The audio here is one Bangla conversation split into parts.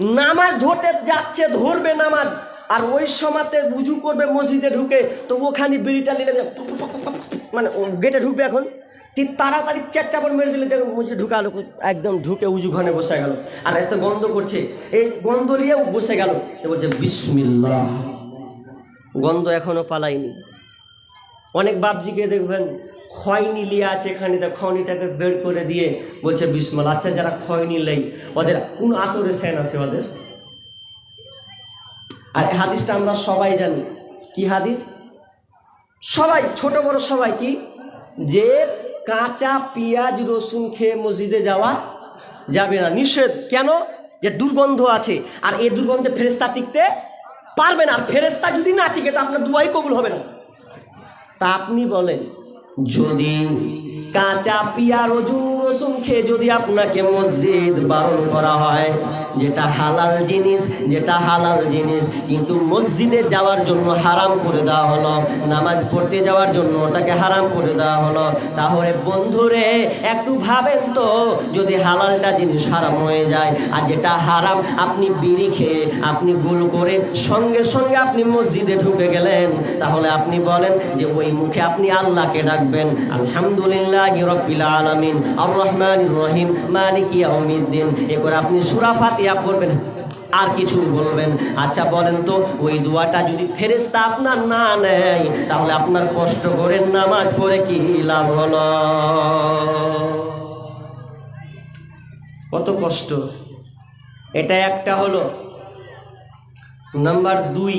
নামাজ ধরতে যাচ্ছে, ধরবে নামাজ। আর ওই সময়তে উজু করবে, মসজিদে ঢুকে তো ওখানে বিড়িটা নিলে মানে গেটে ঢুকবে এখন। তুই তাড়াতাড়ি চারটা পর মেরে দিলে, দেখো মুঝে ঢুকালো একদম ঢুকে উজু ঘনে বসে গেল। আর এত গন্ধ করছে, এই গন্ধ নিয়ে বসে গেল। বলছে, বিসমিল্লাহ। গন্ধ এখনও পালায়নি। অনেক বাপজিকে দেখবেন খয়নি লিয়ে আছে এখানে, তা খয়নিটাকে বের করে দিয়ে বলছে, বিসমাল আচ্ছা যারা খয়নি লেই ওদের কোন আতরে সেন আছে ওদের? আর হাদিসটা আমরা সবাই জানি। কি হাদিস? সবাই, ছোট বড় সবাই, কি? যে কাঁচা পেঁয়াজ রসুন খেয়ে মসজিদে যাওয়া যাবে না। নিষেধ। কেন? যে দুর্গন্ধ আছে। আর এই দুর্গন্ধে ফেরেস্তা টিকতে পারবে না। আর ফেরেস্তা যদি না টিকে, তা আপনার দুয়াই কবুল হবে না। তা আপনি বলেন। যদি কাঁচা পিয়া রজুন রসুন খেয়ে যদি আপনাকে মসজিদ বারণ করা হয় যেটা হালাল জিনিস, যেটা হালাল জিনিস, কিন্তু মসজিদে যাওয়ার জন্য হারাম করে দেওয়া হলো, নামাজ পড়তে যাওয়ার জন্য ওটাকে হারাম করে দেওয়া হলো। তাহলে বন্ধুরে, একটু ভাবেন তো, যদি হালালটা জিনিস হারাম হয়ে যায় আর যেটা হারাম, আপনি বিড়ি খেয়ে আপনি গুল করে সঙ্গে সঙ্গে আপনি মসজিদে ঢুকে গেলেন, তাহলে আপনি বলেন যে ওই মুখে আপনি আল্লাহকে ডাকবেন। আলহামদুলিল্লাহ আলামিন আর রহমান রহিম, মালিক ইয়াউমিদ্দিন। এ করে আপনি সূরা ফাতিহা পড়বেন আর কিছু বলবেন। আচ্ছা বলেন তো, ওই দোয়াটা যদি ফেরেস্তা আপনার না নেয়, তাহলে আপনার কষ্ট করে নামাজ পড়ে কি লাভ হলো? কত কষ্ট। এটা একটা হলো, নাম্বার দুই,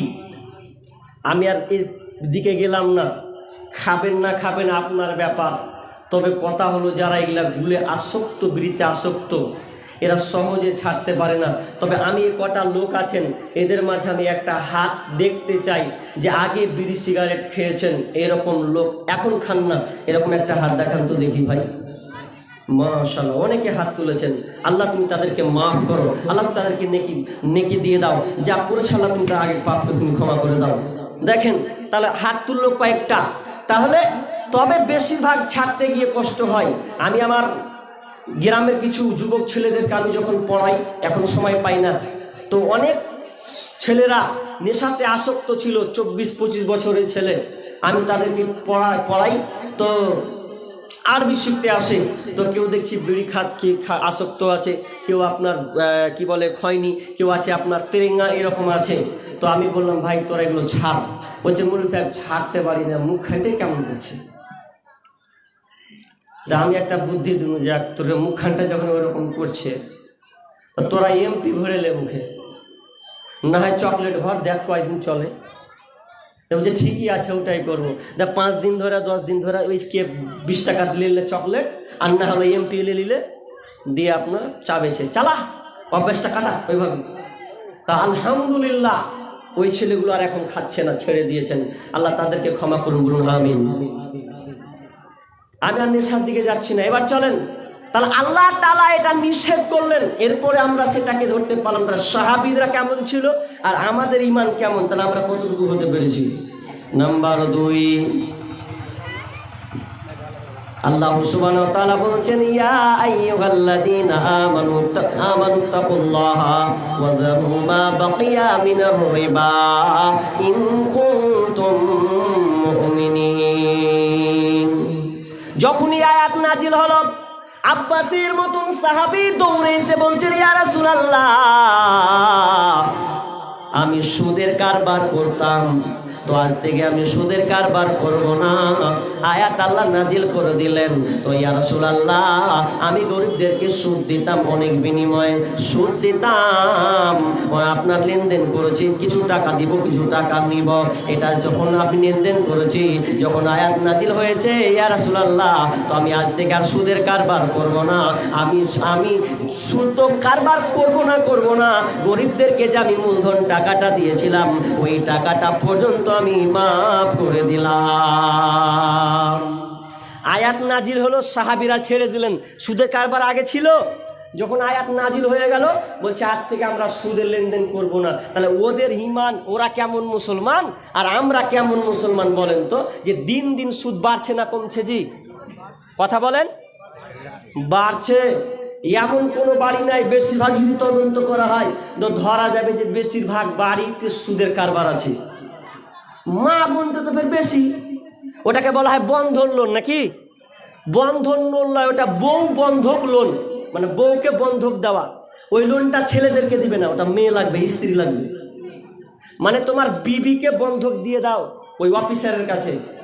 আমি আর এর দিকে গেলাম না। খাবেন না খাবেন আপনার ব্যাপার। তবে কথা হলো যারা এগুলা গুলে আসক্ত বৃত্তে আসক্ত এরা সহজে ছাড়তে পারে না। তবে আমি কটা লোক আছেন, এদের মাঝে আমি একটা হাত দেখতে চাই যে আগে বিড়ি সিগারেট খেয়েছেন এরকম লোক এখন খান না। এরকম একটা হাত দেখান তো দেখি ভাই। মাশাল্লাহ অনেকে হাত তুলেছেন। আল্লাহ তুমি তাদেরকে মাফ করো। আল্লাহ তাদেরকে নেকি নেকি দিয়ে দাও। যা করেছে আল্লাহ তুমি তার আগে পাপকে তুমি ক্ষমা করে দাও। দেখেন, তাহলে হাত তুললো কয়েকটা। তাহলে তবে বেশিরভাগ ছাড়তে গিয়ে কষ্ট হয়। আমি আমার গ্রামের কিছু যুবক ছেলেদেরকে আমি যখন পড়াই, এখন সময় পাই না। তো অনেক ছেলেরা নেশাতে আসক্ত ছিল, চব্বিশ পঁচিশ বছরের ছেলে। আমি তাদেরকে পড়া, পড়াই। তো আরবি শিখতে আসে। তো কেউ দেখছি বিড়ি খাত, কি আসক্ত আছে। কেউ আপনার কি বলে, খয়নি। কেউ আছে আপনার তেরেঙ্গা, এরকম আছে। তো আমি বললাম, ভাই, তোরা এগুলো ছাড়। বলছে মুরু সাহেব, ছাড়তে পারি না। মুখ খাইতে কেমন করছে? তা আমি একটা বুদ্ধি দিল যে তোর মুখখানটা যখন ওরকম করছে তোরা এমপি ভরে লে মুখে। না হয় চকলেট ভর, দেখ কয়দিন চলে। বলছে ঠিকই আছে, ওটাই করব। দেখ, পাঁচ দিন ধরে, দশ দিন ধরে ওই কে বিশ টাকা নিলে চকলেট আর না হলে এমপি এলে নিলে দিয়ে আপনার চা বেছে। চালা, অভ্যাসটা কাটা ওইভাবে তা আলহামদুলিল্লাহ, ওই ছেলেগুলো আর এখন খাচ্ছে না, ছেড়ে দিয়েছেন। আল্লাহ তাদেরকে ক্ষমা করুন, বলুন, আমিন। আমি আর নেশার দিকে যাচ্ছি না। এবার চলেন। তাহলে আল্লাহ তালা এটা নিষেধ করলেন। এরপরে আমরা সেটাকে ধরতে পারলাম না। সাহাবিদরা কেমন ছিল আর আমাদের ইমান কেমন? তাহলে আমরা কতটুকু হতে পেরেছি? নাম্বার দুই। আল্লাহ সুবহানাহু ওয়া তাআলা বলছেন, ইয়া আইয়ুহাল্লাযীনা আমানু আমানু তাকুল্লাহা ওয়া মা বাকিয়া মিনার রিবা। ইন কুনতুম যখনই আয়াত নাজিল হল আব্বাসীর মতন সাহাবি দৌড়ে এসে বলছেন ইয়া রাসূলুল্লাহ আমি সুদের কারবার করতাম। তো আজ থেকে আমি সুদের কারবার করব না। আয়াত আল্লাহ নাজিল করে দিলেন। তো ইয়া রাসূলুল্লাহ, আমি গরিবদেরকে সুদ দিতাম অনেক বিনিময়ে। সুদ দিতাম। আপনার লেনদেন করেছি, কিছু টাকা দিব, কিছু টাকা নিব। এটা যখন আপনি লেনদেন করেছি, যখন আয়াত নাজিল হয়েছে, ইয়া রাসূলুল্লাহ, তো আমি আজ থেকে আর সুদের কারবার করব না। আমি আমি সুদ তো কারবার করব না করব না। গরিবদেরকে যে আমি মূলধন টাকাটা দিয়েছিলাম, ওই টাকাটা পর্যন্ত আমি মাফ করে দিলাম। আয়াত নাজিল হলো, সাহাবিরা ছেড়ে দিলেন। সুদের কারবার আগে ছিল, যখন আয়াত নাজিল হয়ে গেল, বলছে, আজ থেকে আমরা সুদের লেনদেন করব না। তাহলে ওদের ইমান ওরা কেমন মুসলমান? আর আমরা কেমন মুসলমান বলেন তো, যে দিন দিন সুদ বাড়ছে না কমছে জি? কথা বলেন? বাড়ছে। এমন কোনো বাড়ি নাই বেশিরভাগ যদি তদন্ত করা হয়, তো ধরা যাবে যে বেশিরভাগ বাড়িতে সুদের কারবার আছে। মা বোনটা তো ফের বেশি। ওটাকে বলা হয় বন্ধন লোন নাকি? বন্ধন লোন নয়, ওটা বউ বন্ধক লোন। মানে বউকে বন্ধক দেওয়া। ওই লোনটা ছেলেদেরকে দিবে না, ওটা মেয়ে লাগবে, স্ত্রী লাগবে। মানে তোমার বিবিকে বন্ধক দিয়ে দাও, ওই অফিসারের কাছে।